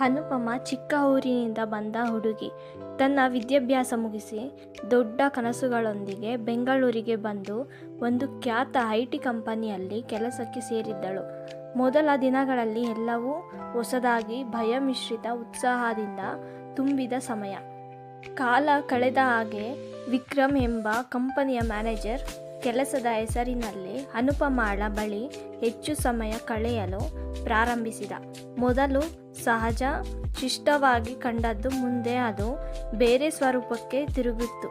ಅನುಪಮ ಚಿಕ್ಕ ಊರಿನಿಂದ ಬಂದ ಹುಡುಗಿ. ತನ್ನ ವಿದ್ಯಾಭ್ಯಾಸ ಮುಗಿಸಿ ದೊಡ್ಡ ಕನಸುಗಳೊಂದಿಗೆ ಬೆಂಗಳೂರಿಗೆ ಬಂದು ಒಂದು ಖ್ಯಾತ ಐ ಟಿ ಕಂಪನಿಯಲ್ಲಿ ಕೆಲಸಕ್ಕೆ ಸೇರಿದ್ದಳು. ಮೊದಲ ದಿನಗಳಲ್ಲಿ ಎಲ್ಲವೂ ಹೊಸದಾಗಿ ಭಯ ಮಿಶ್ರಿತ ಉತ್ಸಾಹದಿಂದ ತುಂಬಿದ ಸಮಯ. ಕಾಲ ಕಳೆದ ಹಾಗೆ ವಿಕ್ರಮ್ ಎಂಬ ಕಂಪನಿಯ ಮ್ಯಾನೇಜರ್ ಕೆಲಸದ ಹೆಸರಿನಲ್ಲಿ ಅನುಪಮಾಳ ಬಳಿ ಹೆಚ್ಚು ಸಮಯ ಕಳೆಯಲು ಪ್ರಾರಂಭಿಸಿದ. ಮೊದಲು ಸಹಜ, ಶಿಷ್ಟವಾಗಿ ಕಂಡದ್ದು ಮುಂದೆ ಅದು ಬೇರೆ ಸ್ವರೂಪಕ್ಕೆ ತಿರುಗಿತ್ತು.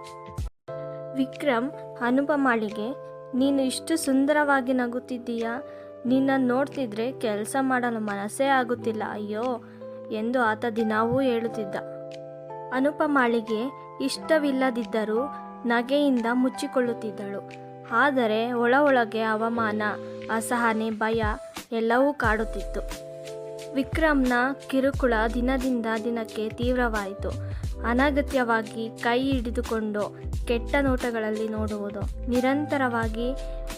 ವಿಕ್ರಮ್, ಅನುಪಮಾಳಿಗೆ, ನೀನು ಇಷ್ಟು ಸುಂದರವಾಗಿ ನಗುತ್ತಿದ್ದೀಯ? ನಿನ್ನ ನೋಡ್ತಿದ್ರೆ ಕೆಲಸ ಮಾಡಲು ಮನಸ್ಸೇ ಆಗುತ್ತಿಲ್ಲ, ಅಯ್ಯೋ ಎಂದು ಆತ ದಿನಾವೂ ಹೇಳುತ್ತಿದ್ದ. ಅನುಪಮಾಳಿಗೆ ಇಷ್ಟವಿಲ್ಲದಿದ್ದರೂ ನಗೆಯಿಂದ ಮುಚ್ಚಿಕೊಳ್ಳುತ್ತಿದ್ದಳು. ಆದರೆ ಒಳ ಒಳಗೆ ಅವಮಾನ, ಅಸಹನೆ, ಭಯ ಎಲ್ಲವೂ ಕಾಡುತ್ತಿತ್ತು. ವಿಕ್ರಮ್ನ ಕಿರುಕುಳ ದಿನದಿಂದ ದಿನಕ್ಕೆ ತೀವ್ರವಾಯಿತು. ಅನಗತ್ಯವಾಗಿ ಕೈ ಹಿಡಿದುಕೊಂಡು ಕೆಟ್ಟ ನೋಟಗಳಲ್ಲಿ ನೋಡುವುದು, ನಿರಂತರವಾಗಿ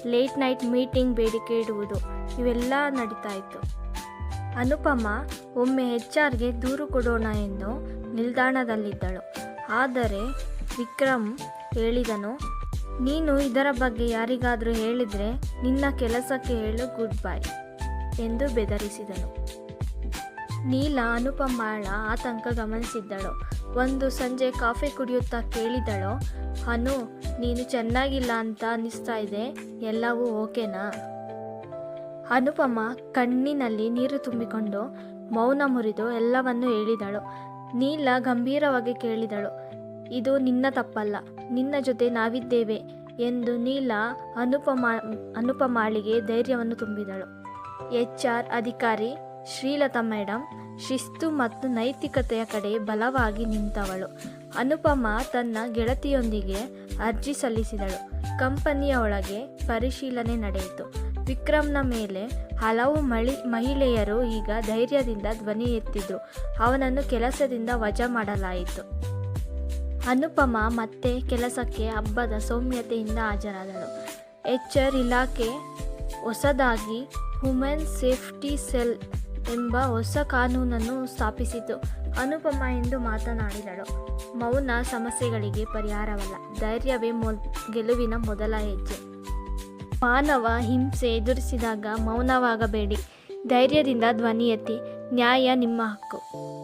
ಲೇಟ್ ನೈಟ್ ಮೀಟಿಂಗ್ ಬೇಡಿಕೆ ಇಡುವುದು, ಇವೆಲ್ಲ ನಡೀತಾ ಇತ್ತು ಅನುಪಮ ಒಮ್ಮೆ ಎಚ್ ಆರ್ಗೆ ದೂರು ಕೊಡೋಣ ಎಂದು ನಿಲ್ದಾಣದಲ್ಲಿದ್ದಳು. ಆದರೆ ವಿಕ್ರಮ್ ಹೇಳಿದನು ನೀನು ಇದರ ಬಗ್ಗೆ ಯಾರಿಗಾದರೂ ಹೇಳಿದರೆ ನಿನ್ನ ಕೆಲಸಕ್ಕೆ ಹೇಳು ಗುಡ್ ಬೈ ಎಂದು ಬೆದರಿಸಿದನು. ನೀಲ ಅನುಪಮಾಳ ಆತಂಕ ಗಮನಿಸಿದ್ದಳು. ಒಂದು ಸಂಜೆ ಕಾಫಿ ಕುಡಿಯುತ್ತಾ ಕೇಳಿದಳು ಅನು ನೀನು ಚೆನ್ನಾಗಿಲ್ಲ ಅಂತ ಅನ್ನಿಸ್ತಾ ಇದೆ. ಎಲ್ಲವೂ ಓಕೆನಾ? ಅನುಪಮ ಕಣ್ಣಿನಲ್ಲಿ ನೀರು ತುಂಬಿಕೊಂಡು ಮೌನ ಮುರಿದು ಎಲ್ಲವನ್ನೂ ಹೇಳಿದಳು. ನೀಲ ಗಂಭೀರವಾಗಿ ಕೇಳಿದಳು ಇದು ನಿನ್ನ ತಪ್ಪಲ್ಲ. ನಿನ್ನ ಜೊತೆ ನಾವಿದ್ದೇವೆ ಎಂದು ನೀಲ ಅನುಪಮಾ, ಅನುಪಮಾಳಿಗೆ ಧೈರ್ಯವನ್ನು ತುಂಬಿದಳು. ಎಚ್ ಆರ್ ಅಧಿಕಾರಿ ಶ್ರೀಲತಾ ಮೇಡಮ್ ಶಿಸ್ತು ಮತ್ತು ನೈತಿಕತೆಯ ಕಡೆ ಬಲವಾಗಿ ನಿಂತವಳು. ಅನುಪಮ ತನ್ನ ಗೆಳತಿಯೊಂದಿಗೆ ಅರ್ಜಿ ಸಲ್ಲಿಸಿದಳು. ಕಂಪನಿಯ ಒಳಗೆ ಪರಿಶೀಲನೆ ನಡೆಯಿತು. ವಿಕ್ರಮ್ನ ಮೇಲೆ ಹಲವು ಮಳಿ, ಮಹಿಳೆಯರು ಈಗ ಧೈರ್ಯದಿಂದ ಧ್ವನಿ ಎತ್ತಿದ್ದು ಅವನನ್ನು ಕೆಲಸದಿಂದ ವಜಾ ಮಾಡಲಾಯಿತು. ಅನುಪಮ ಮತ್ತೆ ಕೆಲಸಕ್ಕೆ ಹಬ್ಬದ ಸೌಮ್ಯತೆಯಿಂದ ಹಾಜರಾದಳು. ಎಚ್ ಆರ್ ಇಲಾಖೆ ಹೊಸದಾಗಿ ವುಮೆನ್ ಸೇಫ್ಟಿ ಸೆಲ್ ಎಂಬ ಹೊಸ ಕಾನೂನನ್ನು ಸ್ಥಾಪಿಸಿತು. ಅನುಪಮ ಎಂದು ಮಾತನಾಡಿದಳು. ಮೌನ ಸಮಸ್ಯೆಗಳಿಗೆ ಪರಿಹಾರವಲ್ಲ, ಧೈರ್ಯವೇ ಮೊ ಗೆಲುವಿನ ಮೊದಲ ಹೆಜ್ಜೆ. ಮಾನವ ಹಿಂಸೆ ಎದುರಿಸಿದಾಗ ಮೌನವಾಗಬೇಡಿ. ಧೈರ್ಯದಿಂದ ಧ್ವನಿ ಎತ್ತಿ, ನ್ಯಾಯ ನಿಮ್ಮ ಹಕ್ಕು.